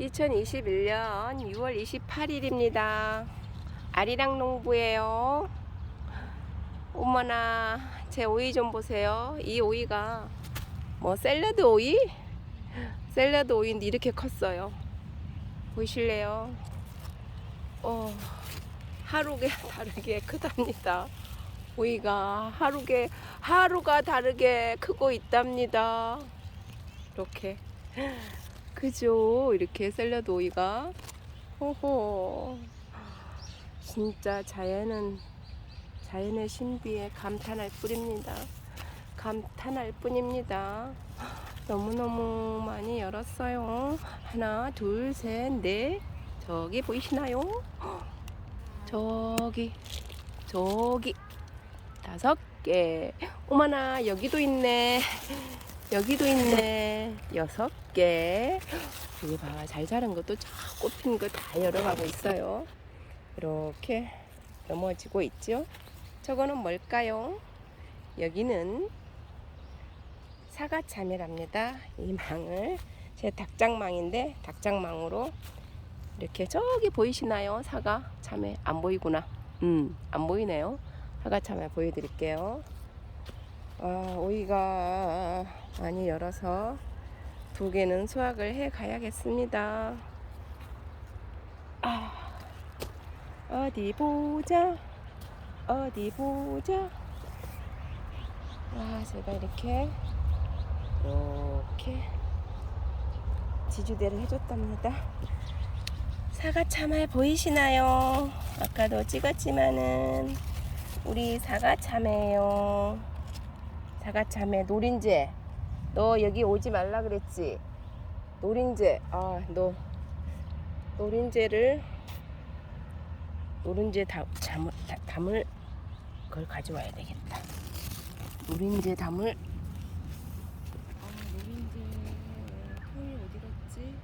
2021년 6월 28일입니다. 아리랑 농부예요. 어머나, 제 오이 좀 보세요. 이 오이가 뭐 샐러드 오이? 샐러드 오이인데 이렇게 컸어요. 보이실래요? 어, 하루가 다르게 크답니다. 오이가 하루게 하루가 다르게 크고 있답니다. 이렇게 그죠? 이렇게 샐러드 오이가 호호 진짜 자연은 자연의 신비에 감탄할 뿐입니다. 감탄할 뿐입니다. 너무너무 많이 열었어요. 하나, 둘, 셋, 넷. 저기 보이시나요? 저기, 저기. 다섯 개. 어머나, 여기도 있네. 여기도 있네. 여섯 개. 여기 봐. 잘 자란 것도 쫙 꽃핀 거다 열어가고 있어요. 이렇게 넘어지고 있죠. 저거는 뭘까요? 여기는 사과참외랍니다. 이 망을 제 닭장망인데 닭장망으로 이렇게 저기 보이시나요? 사과 참외 안 보이구나. 음, 안 보이네요. 사과 참외 보여드릴게요. 아, 오이가 많이 열어서 두 개는 수확을 해 가야겠습니다. 아, 어디 보자. 어디 보자. 아, 제가 이렇게 이렇게 지주대를 해줬답니다. 사과 참외 보이시나요? 아까도 찍었지만은 우리 사과 참외요. 참외 노린재. 너 여기 오지 말라 그랬지? 노린재. 아, 너 노린재를 노린재 담을 그걸 가져와야 되겠다. 노린재 담을 아, 노린재 홀 어디 갔지?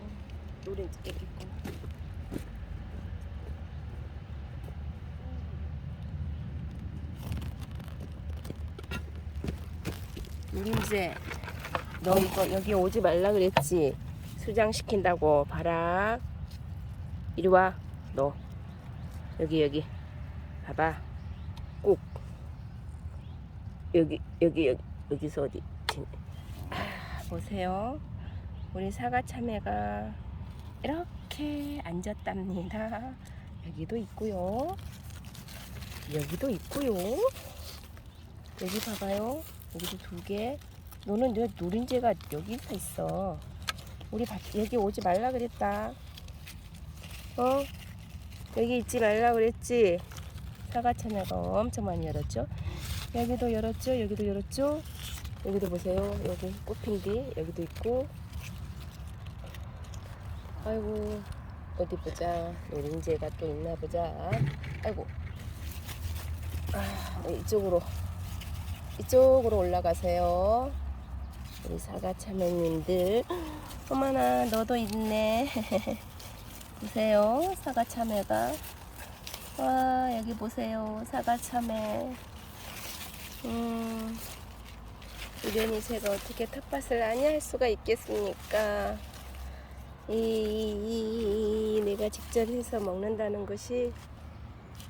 어, 노린재 여기 있구나. 노린재 너 이거 여기 오지 말라 그랬지? 수장 시킨다고 봐라. 이리 와. 너 여기 여기 봐봐. 꼭 여기 여기 여기 여기서 어디 진- 아, 보세요. 우리 사과 참외가 이렇게 앉았답니다. 여기도 있고요. 여기도 있고요. 여기 봐봐요. 여기도 두 개. 너는 왜 노린재가 여기가 있어? 우리 밭- 여기 오지 말라 그랬다. 어? 여기 있지 말라 그랬지? 사과 참외가 엄청 많이 열었죠? 여기도 열었죠? 여기도 열었죠? 여기도 보세요. 여기 꽃핀 뒤 여기도 있고. 아이고 어디 보자. 노린재가 또 있나 보자. 아이고. 아, 이쪽으로 이쪽으로 올라가세요. 우리 사과 참외님들. 어머나 너도 있네. 보세요. 사과 참외가. 와 여기 보세요. 사과 참외. 음, 이련이 제가 어떻게 텃밭을 아니할 수가 있겠습니까? 이, 이, 이, 내가 직접 해서 먹는다는 것이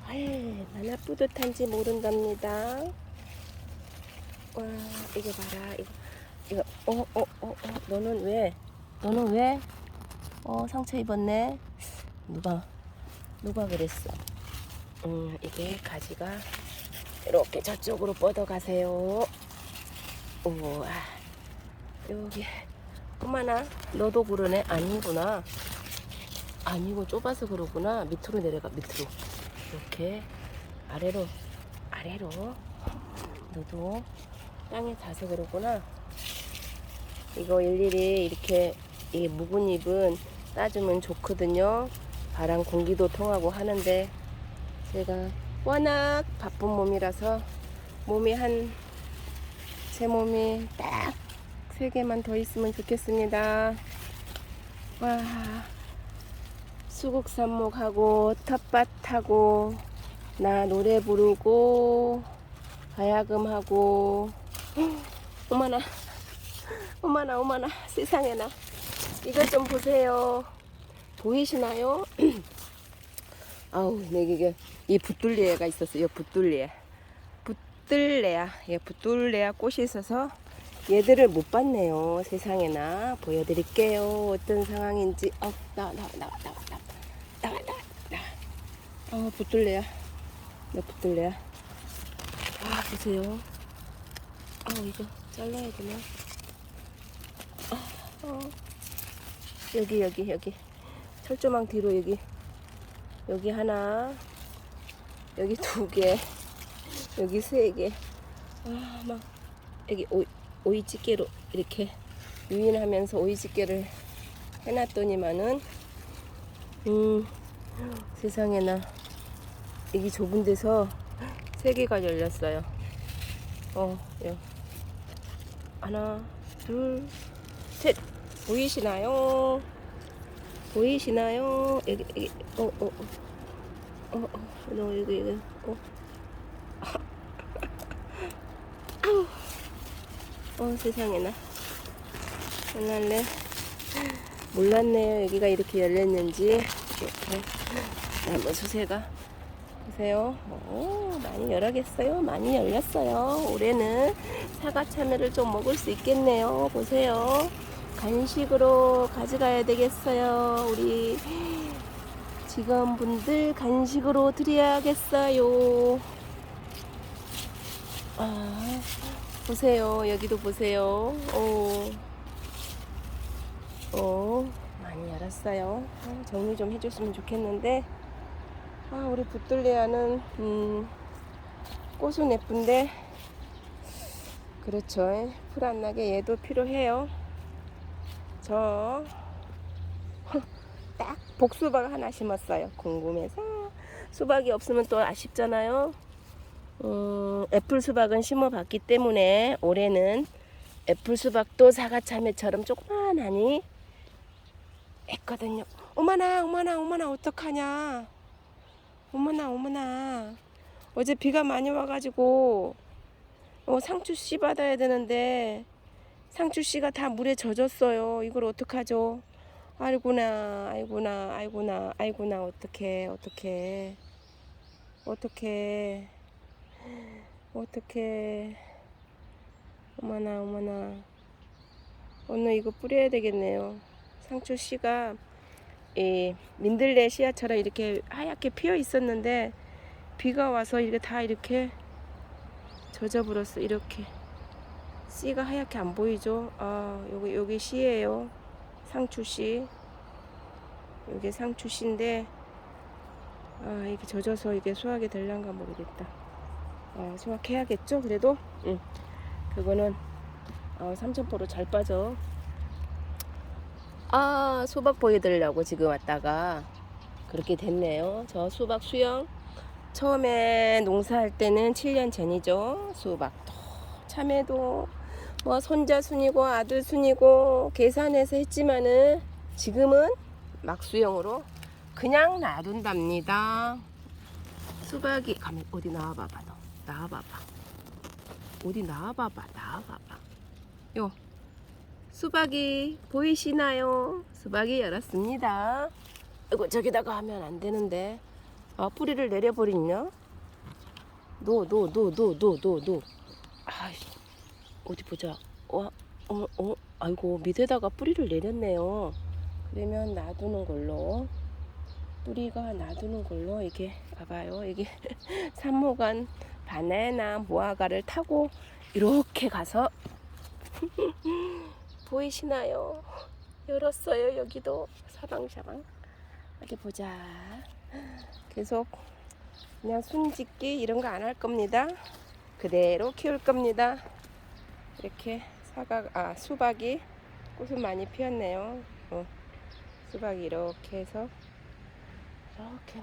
얼마나 뿌듯한지 모른답니다. 와, 이거 봐라. 이거, 이거, 어, 어, 어, 어, 너는 왜? 너는 왜? 어, 상처 입었네. 누가, 누가 그랬어? 음, 이게 가지가 이렇게 저쪽으로 뻗어 가세요. 우와, 여기, 어머나, 너도 그러네? 아니구나. 아니고 좁아서 그러구나. 밑으로 내려가, 밑으로. 이렇게, 아래로, 아래로. 너도 땅에 닿아서 그러구나. 이거 일일이 이렇게, 이 묵은 잎은 따주면 좋거든요. 바람 공기도 통하고 하는데, 제가 워낙 바쁜 몸이라서 몸이 한 제 몸이 딱 세 개만 더 있으면 좋겠습니다. 와 수국삽목하고 텃밭하고 나 노래 부르고 가야금하고 어머나 어머나 어머나 세상에나. 이것 좀 보세요. 보이시나요? 아우 내 이게 이 붓둘레가 있었어요 붓둘레. 붓들레야 예 붓둘레야 꽃이 있어서 얘들을 못 봤네요 세상에나. 보여드릴게요. 어떤 상황인지. 어 나와 나와 나와 나와 나와 나와 나와 나와 어 붓둘레야. 나 붓둘레야. 아 보세요. 아 이거 잘라야 되나? 아, 어. 여기 여기 여기. 철조망 뒤로 여기. 여기 하나. 여기 두 개. 여기 세 개 아 막 여기 오, 오이 집게로 이렇게 유인하면서 오이 집게를 해놨더니만은 음 세상에나 여기 좁은 데서 세 개가 열렸어요. 어 여. 하나 둘 셋. 보이시나요? 보이시나요? 여기 여기 어어어어어. 어, 어, 어, 너 여기 여기. 어. 아우. 어 세상에나. 몰랐네 몰랐네요. 여기가 이렇게 열렸는지. 이렇게. 나무 수세가 보세요. 오 많이 열어겠어요. 많이 열렸어요. 올해는 사과 참외를 좀 먹을 수 있겠네요. 보세요. 간식으로 가져가야 되겠어요. 우리 직원분들 간식으로 드려야겠어요. 아 보세요. 여기도 보세요. 오, 오 많이 열었어요. 아, 정리 좀 해줬으면 좋겠는데. 아 우리 붓돌레아는 음, 꽃은 예쁜데 그렇죠. 풀 안 나게 얘도 필요해요. 저 딱 복수박 하나 심었어요 궁금해서. 수박이 없으면 또 아쉽잖아요. 음, 애플 수박은 심어봤기 때문에 올해는 애플 수박도 사과 참외처럼 조그만하니 했거든요. 어머나 어머나 어머나 어떡하냐. 어머나 어머나. 어제 비가 많이 와가지고 어, 상추 씨 받아야 되는데 상추 씨가 다 물에 젖었어요. 이걸 어떡하죠? 아이구나 아이구나 아이구나 아이구나 어떡해 어떡해 어떡해 어떡해. 어머나 어머나. 오늘 이거 뿌려야 되겠네요. 상추 씨가 이 민들레 씨앗처럼 이렇게 하얗게 피어 있었는데 비가 와서 이게 다 이렇게 젖어버렸어 이렇게 씨가 하얗게 안 보이죠? 아 여기 여기 씨예요. 상추 씨. 여기 상추 씨인데 아 이게 젖어서 이게 수확이 될란가 모르겠다. 아 수확해야겠죠? 그래도? 응. 그거는 어, 삼천포로 잘 빠져. 아 수박 보여드리려고 지금 왔다가 그렇게 됐네요. 저 수박 수영 처음에 농사할 때는 7년 전이죠 수박도 참외도 뭐 손자 순이고 아들 순이고 계산해서 했지만은 지금은 막 수영으로 그냥 놔둔답니다 수박이 가면 어디 나와봐봐 너 나와봐봐 어디 나와봐봐 나와봐봐 요 수박이 보이시나요? 수박이 열었습니다. 이거 저기다가 하면 안 되는데. 아, 뿌리를 내려버리냐? 노, 노, 노, 노, 노, 노, 노. 아, 어디 보자. 와, 어, 어, 아이고, 밑에다가 뿌리를 내렸네요. 그러면 놔두는 걸로. 뿌리가 놔두는 걸로, 이게, 봐봐요. 이게, 산모간 바나나 모아가를 타고, 이렇게 가서, 보이시나요? 열었어요 여기도 사방사방 어디 보자 계속 그냥 순짓기 이런 거 안 할 겁니다. 그대로 키울 겁니다. 이렇게 사과 아 수박이 꽃은 많이 피었네요. 어, 수박이 이렇게 해서 이렇게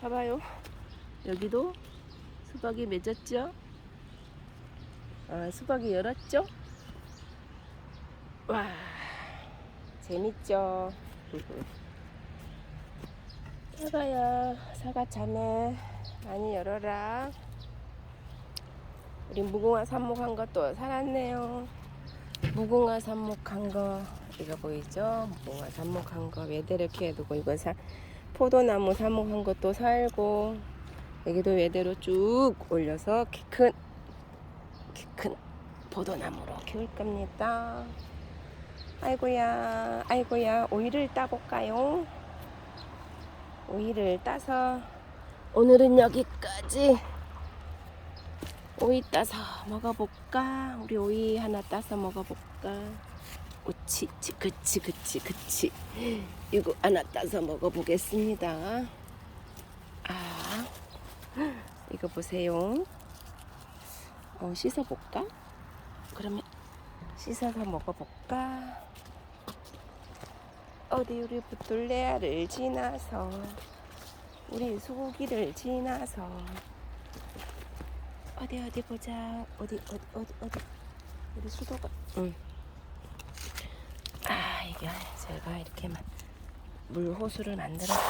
봐봐요. 여기도 수박이 맺었죠? 아 수박이 열었죠? 와 재밌죠 사과야 사과 참외 많이 열어라 우리 무궁화 삽목한 것도 살았네요 무궁화 삽목한 거 이거 보이죠? 무궁화 삽목한 거 외대를 이렇게 두고 이거 사 포도나무 삽목한 것도 살고 여기도 외대로 쭉 올려서 키큰 키큰 포도나무로 키울 겁니다. 아이고야, 아이고야, 오이를 따볼까요? 오이를 따서 오늘은 여기까지 오이 따서 먹어볼까? 우리 오이 하나 따서 먹어볼까? 오치, 치, 그치, 그치, 그치. 이거 하나 따서 먹어보겠습니다. 아, 이거 보세요. 어, 씻어볼까? 그러면 씻어서 먹어볼까? 어디 우리 붙들레아를 지나서 우리 소고기를 지나서. 어디 어디 보자. 어디 어디 어디 어디. 우리 수도가. 응. 아 이게 제가 이렇게 막 물 호수를 만들었답니다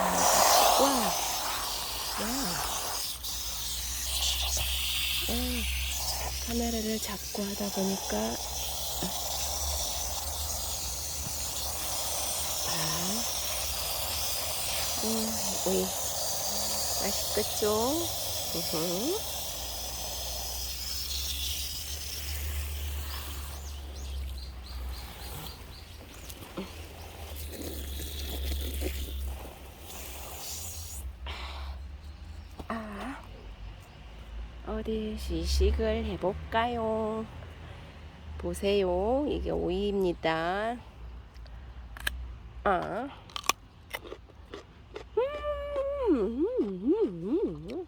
와, 와, 음, 카메라를 잡고 하다 보니까 음, 오이 맛있겠죠? 으흠. 아, 어디 시식을 해볼까요? 보세요. 이게 오이입니다. 아. 음, 음, 음,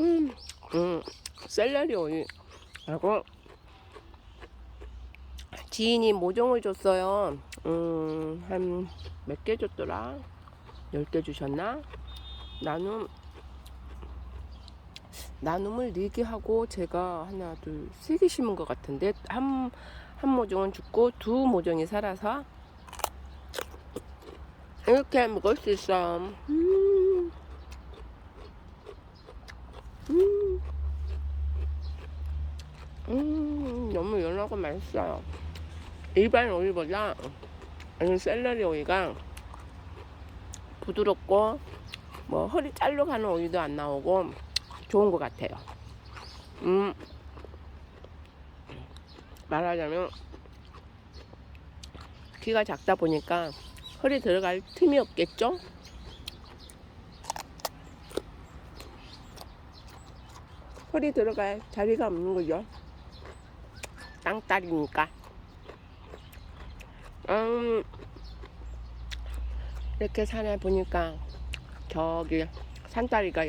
음. 음, 음, 샐러리 오이하고 지인이 모종을 줬어요. 음, 한 몇 개 줬더라? 10개 주셨나? 나눔 나눔을 4개 하고 제가 하나 둘 세 개 심은 것 같은데 한, 한 모종은 죽고 두 모종이 살아서 이렇게 먹을 수 있어 음. 음. 음, 너무 연하고 맛있어요 일반 오이보다 이 샐러리 오이가 부드럽고 뭐 허리 잘로 가는 오이도 안 나오고 좋은 것 같아요. 음 말하자면 키가 작다 보니까 허리 들어갈 틈이 없겠죠? 허리 들어갈 자리가 없는 거죠. 땅딸이니까. 음, 이렇게 산에 보니까 저기 산다리가